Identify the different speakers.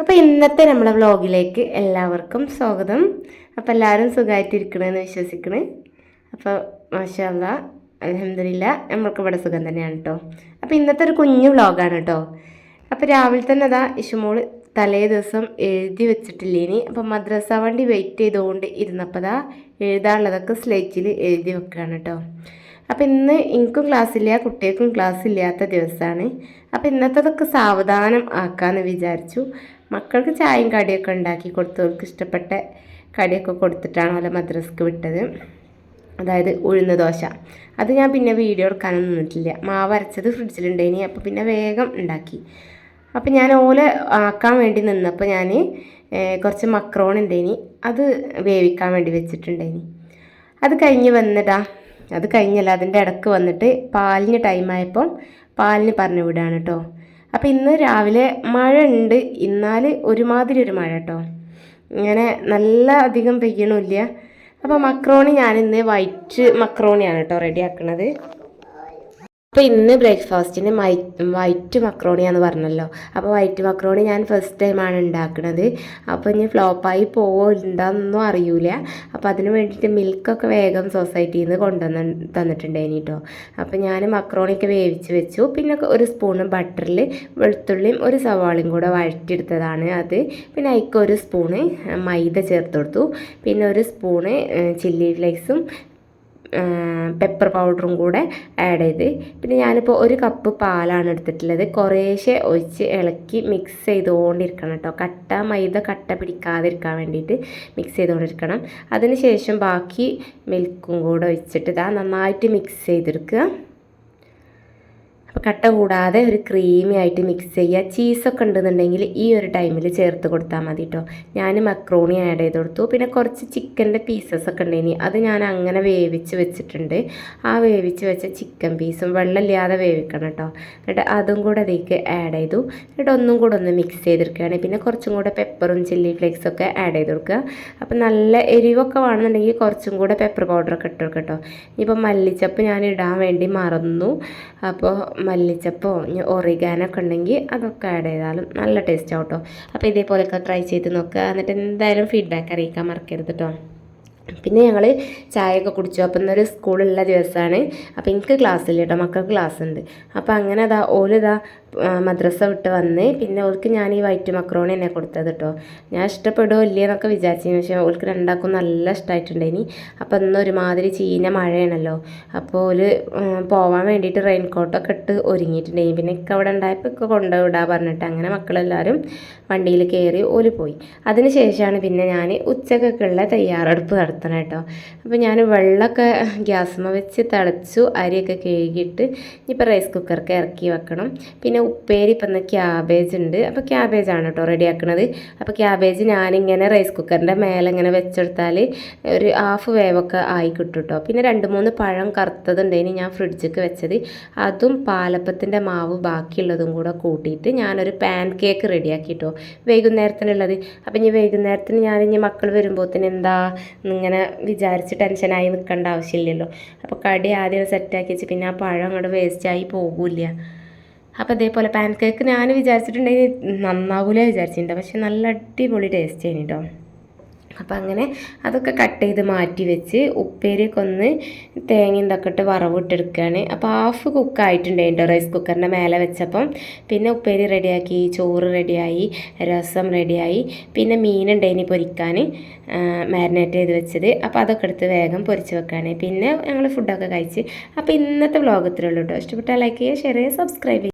Speaker 1: അപ്പോൾ ഇന്നത്തെ നമ്മുടെ വ്ളോഗിലേക്ക് എല്ലാവർക്കും സ്വാഗതം. അപ്പോൾ എല്ലാവരും സുഖമായിട്ടിരിക്കണമെന്ന് വിശ്വസിക്കണേ. അപ്പോൾ മാഷല്ല അലഹമില്ല നമ്മൾക്ക് ഇവിടെ സുഖം തന്നെയാണ് കേട്ടോ അപ്പോൾ ഇന്നത്തെ ഒരു കുഞ്ഞു വ്ളോഗാണ് കേട്ടോ അപ്പോൾ രാവിലെ തന്നെ അതാ ഇഷുമോൾ തലേ ദിവസം എഴുതി വെച്ചിട്ടില്ലേനി. അപ്പോൾ മദ്രസ വണ്ടി വെയിറ്റ് ചെയ്തുകൊണ്ട് ഇരുന്നപ്പോൾ അതാ എഴുതാനുള്ളതൊക്കെ സ്ലേറ്റിൽ എഴുതി വെക്കുകയാണ് കേട്ടോ അപ്പോൾ ഇന്ന് എനിക്കും ക്ലാസ്സില്ല കുട്ടികൾക്കും ക്ലാസ് ഇല്ലാത്ത ദിവസമാണ് അപ്പോൾ ഇന്നത്തതൊക്കെ സാവധാനം ആക്കാമെന്ന് വിചാരിച്ചു. മക്കൾക്ക് ചായയും കടിയൊക്കെ ഉണ്ടാക്കി കൊടുത്തു അവർക്ക് ഇഷ്ടപ്പെട്ട കടിയൊക്കെ കൊടുത്തിട്ടാണ് അവരെ മദ്രസക്ക് വിട്ടത്. അതായത് ഉഴുന്ന ദോശ. അത് ഞാൻ പിന്നെ വീഡിയോ എടുക്കാനൊന്നും നിന്നിട്ടില്ല. മാവ് അരച്ചത് ഫ്രിഡ്ജിലുണ്ടേനി അപ്പോൾ പിന്നെ വേഗം ഉണ്ടാക്കി. അപ്പോൾ ഞാൻ ഓല ആക്കാൻ വേണ്ടി നിന്നപ്പോൾ ഞാൻ കുറച്ച് മക്രോൺ ഉണ്ടേനി അത് വേവിക്കാൻ വേണ്ടി വെച്ചിട്ടുണ്ടേനി. അത് കഴിഞ്ഞ് വന്നിട്ടാ അത് കഴിഞ്ഞല്ല അതിന്റെ ഇടയ്ക്ക് വന്നിട്ട് പാലിന് ടൈമായപ്പം പാലിന് പറഞ്ഞു വിടാണ് കേട്ടോ അപ്പോൾ ഇന്ന് രാവിലെ മഴ ഉണ്ട് എന്നാൽ ഒരുമാതിരി ഒരു മഴ കേട്ടോ ഇങ്ങനെ നല്ല അധികം പെയ്യണില്ല അപ്പോൾ മക്രോണി ഞാനിന്ന് വൈറ്റ് മക്രോണിയാണ് കേട്ടോ റെഡി ആക്കണത് അപ്പോൾ ഇന്ന് ബ്രേക്ക്ഫാസ്റ്റിന് വൈറ്റ് മക്രോണിയാന്ന് പറഞ്ഞല്ലോ. അപ്പോൾ വൈറ്റ് മക്രോണി ഞാൻ ഫസ്റ്റ് ടൈമാണ് ഉണ്ടാക്കുന്നത് അപ്പോൾ ഇനി ഫ്ലോപ്പായി പോവോ എന്താണെന്നൊന്നും അറിയൂല. അപ്പോൾ അതിന് വേണ്ടിയിട്ട് മിൽക്കൊക്കെ വേഗം സൊസൈറ്റിയിൽ നിന്ന് കൊണ്ടുവന്ന് തന്നിട്ടുണ്ടായിരുന്നു കേട്ടോ അപ്പോൾ ഞാൻ മക്രോണിയൊക്കെ വേവിച്ച് വെച്ചു. പിന്നെ ഒരു സ്പൂണ് ബട്ടറിൽ വെളുത്തുള്ളിയും ഒരു സവാളയും കൂടെ വഴറ്റിയെടുത്തതാണ് അത്. പിന്നെ അതിക്കൊരു സ്പൂണ് മൈദ ചേർത്ത് കൊടുത്തു. പിന്നെ ഒരു സ്പൂണ് ചില്ലി ഫ്ലേക്സും പെപ്പർ പൗഡറും കൂടെ ആഡ് ചെയ്ത്. പിന്നെ ഞാനിപ്പോൾ ഒരു കപ്പ് പാലാണ് എടുത്തിട്ടുള്ളത്. കുറേശ്ശെ ഒഴിച്ച് ഇളക്കി മിക്സ് ചെയ്തുകൊണ്ടിരിക്കണം കേട്ടോ. കട്ട മൈദ കട്ട പിടിക്കാതിരിക്കാൻ വേണ്ടിയിട്ട് മിക്സ് ചെയ്തുകൊണ്ടിരിക്കണം. അതിന് ശേഷം ബാക്കി മിൽക്കും കൂടെ ഒഴിച്ചിട്ട് ഇതാ നന്നായിട്ട് മിക്സ് ചെയ്തെടുക്കുക. കട്ട കൂടാതെ ഒരു ക്രീമി ആയിട്ട് മിക്സ് ചെയ്യുക. ചീസൊക്കെ ഉണ്ടെന്നുണ്ടെങ്കിൽ ഈ ഒരു ടൈമിൽ ചേർത്ത് കൊടുത്താൽ മതി കേട്ടോ ഞാൻ മക്രോണി ആഡ് ചെയ്ത് കൊടുത്തു. പിന്നെ കുറച്ച് ചിക്കന്റെ പീസസ് ഒക്കെ ഉണ്ടെങ്കിൽ അത് ഞാൻ അങ്ങനെ വേവിച്ച് വെച്ചിട്ടുണ്ട്. ആ വേവിച്ച് വെച്ച ചിക്കൻ പീസും വെള്ളമില്ലാതെ വേവിക്കണം കേട്ടോ എന്നിട്ട് അതും കൂടെ അതിലേക്ക് ആഡ് ചെയ്തു. എന്നിട്ട് ഒന്നും കൂടെ ഒന്ന് മിക്സ് ചെയ്തെടുക്കുകയാണ്. പിന്നെ കുറച്ചും കൂടെ പെപ്പറും ചില്ലി ഫ്ലേക്സും ഒക്കെ ആഡ് ചെയ്ത് കൊടുക്കുക. അപ്പോൾ നല്ല എരിവൊക്കെ വേണമെന്നുണ്ടെങ്കിൽ കുറച്ചും കൂടെ പെപ്പർ പൗഡറൊക്കെ ഇട്ട് കൊടുക്കട്ടോ കേട്ടോ ഇനിയിപ്പോൾ മല്ലിച്ചപ്പ് ഞാൻ ഇടാൻ വേണ്ടി മറന്നു. അപ്പോൾ മല്ലിച്ചപ്പോ ഒറിഗാനൊക്കെ ഉണ്ടെങ്കിൽ അതൊക്കെ ആഡ് ചെയ്താലും നല്ല ടേസ്റ്റ് ആട്ടോ അപ്പോൾ ഇതേപോലെയൊക്കെ ട്രൈ ചെയ്ത് നോക്കുക. എന്നിട്ട് എന്തായാലും ഫീഡ്ബാക്ക് അറിയിക്കാൻ മറക്കരുത് കേട്ടോ പിന്നെ ഞങ്ങൾ ചായയൊക്കെ കുടിച്ചു. അപ്പം ഇന്നൊരു സ്കൂളുള്ള ദിവസമാണ് അപ്പോൾ എനിക്ക് ക്ലാസ്സില്ല കേട്ടോ മക്കൾക്ക് ക്ലാസ് ഉണ്ട്. അപ്പോൾ അങ്ങനെ അതാ ഓലിതാ മദ്രസ വിട്ട് വന്ന് പിന്നെ ഓൾക്ക് ഞാൻ ഈ വൈറ്റ് മക്രോണി തന്നെ കൊടുത്തത് കേട്ടോ ഞാൻ ഇഷ്ടപ്പെടുമോ ഇല്ലേ എന്നൊക്കെ വിചാരിച്ചതിന് പക്ഷേ ഓൾക്ക് രണ്ടാക്കും നല്ല ഇഷ്ടമായിട്ടുണ്ടായിനി അപ്പോൾ ഇന്ന് ഒരുമാതിരി ചീന മഴയാണല്ലോ. അപ്പോൾ ഓൽ പോവാൻ വേണ്ടിയിട്ട് റെയിൻ കോട്ടൊക്കെ ഇട്ട് ഒരുങ്ങിയിട്ടുണ്ടായി പിന്നെ ഇക്ക അവിടെ ഉണ്ടായപ്പോൾ ഇക്ക കൊണ്ടുവിടാ പറഞ്ഞിട്ട് അങ്ങനെ മക്കളെല്ലാവരും വണ്ടിയിൽ കയറി ഓൽ പോയി. അതിന് ശേഷമാണ് പിന്നെ ഞാൻ ഉച്ചക്കൊക്കെയുള്ള തയ്യാറെടുപ്പ് നടത്തണം കേട്ടോ അപ്പോൾ ഞാൻ വെള്ളമൊക്കെ ഗ്യാസ്മ വെച്ച് തിളച്ചു അരിയൊക്കെ കഴുകിയിട്ട് ഇപ്പോൾ റൈസ് കുക്കർക്ക് ഇറക്കി വെക്കണം. പിന്നെ ഉപ്പേരി ഇപ്പം ക്യാബേജ് ഉണ്ട്. അപ്പോൾ ക്യാബേജാണ് കേട്ടോ റെഡിയാക്കണത് അപ്പോൾ ക്യാബേജ് ഞാനിങ്ങനെ റൈസ് കുക്കറിന്റെ മേലെ ഇങ്ങനെ വെച്ചെടുത്താൽ ഒരു ഹാഫ് വേവൊക്കെ ആയി കിട്ടും കേട്ടോ പിന്നെ രണ്ട് മൂന്ന് പഴം കറുത്തതുണ്ടായിന് ഞാൻ ഫ്രിഡ്ജിക്ക് വെച്ചത്. അതും പാലപ്പത്തിന്റെ മാവ് ബാക്കിയുള്ളതും കൂടെ കൂട്ടിയിട്ട് ഞാനൊരു പാൻ കേക്ക് റെഡി ആക്കി റെഡിയാക്കിട്ടോ വൈകുന്നേരത്തിനുള്ളത്. അപ്പം ഇനി വൈകുന്നേരത്തിന് ഞാൻ ഇനി മക്കൾ വരുമ്പോഴത്തേന് എന്താ ഇങ്ങനെ വിചാരിച്ച് ടെൻഷനായി നിൽക്കേണ്ട ആവശ്യമില്ലല്ലോ. അപ്പോൾ കടി ആദ്യം സെറ്റാക്കി വെച്ച് പിന്നെ ആ പഴം അങ്ങോട്ട് വേസ്റ്റായി പോകില്ല അപ്പോൾ ഇതേപോലെ പാൻ കേക്ക് ഞാൻ വിചാരിച്ചിട്ടുണ്ടെങ്കിൽ നന്നാവൂല വിചാരിച്ചിട്ടുണ്ട്. പക്ഷെ നല്ല അടിപൊളി ടേസ്റ്റ് ചെയ്യുന്നു കേട്ടോ അപ്പം അങ്ങനെ അതൊക്കെ കട്ട് ചെയ്ത് മാറ്റി വെച്ച് ഉപ്പേരിയൊക്കെ ഒന്ന് തേങ്ങയും ഇട്ട് വറവിട്ടെടുക്കുകയാണ് അപ്പോൾ ഹാഫ് കുക്കായിട്ടുണ്ടായിട്ടോ റൈസ് കുക്കറിന്റെ മേലെ വെച്ചപ്പം. പിന്നെ ഉപ്പേരി റെഡിയാക്കി ചോറ് റെഡിയായി രസം റെഡിയായി. പിന്നെ മീനുണ്ടായിനി പൊരിക്കാൻ മാരിനേറ്റ് ചെയ്ത് വെച്ചത്. അപ്പോൾ അതൊക്കെ എടുത്ത് വേഗം പൊരിച്ച് വെക്കുകയാണ് പിന്നെ ഞങ്ങൾ ഫുഡൊക്കെ കഴിച്ച്. അപ്പോൾ ഇന്നത്തെ ഇത്രയുള്ളൂ കേട്ടോ ഇഷ്ടപ്പെട്ടാൽ ലൈക്ക് ചെയ്യുക ഷെയർ ചെയ്യുക സബ്സ്ക്രൈബ് ചെയ്യുക.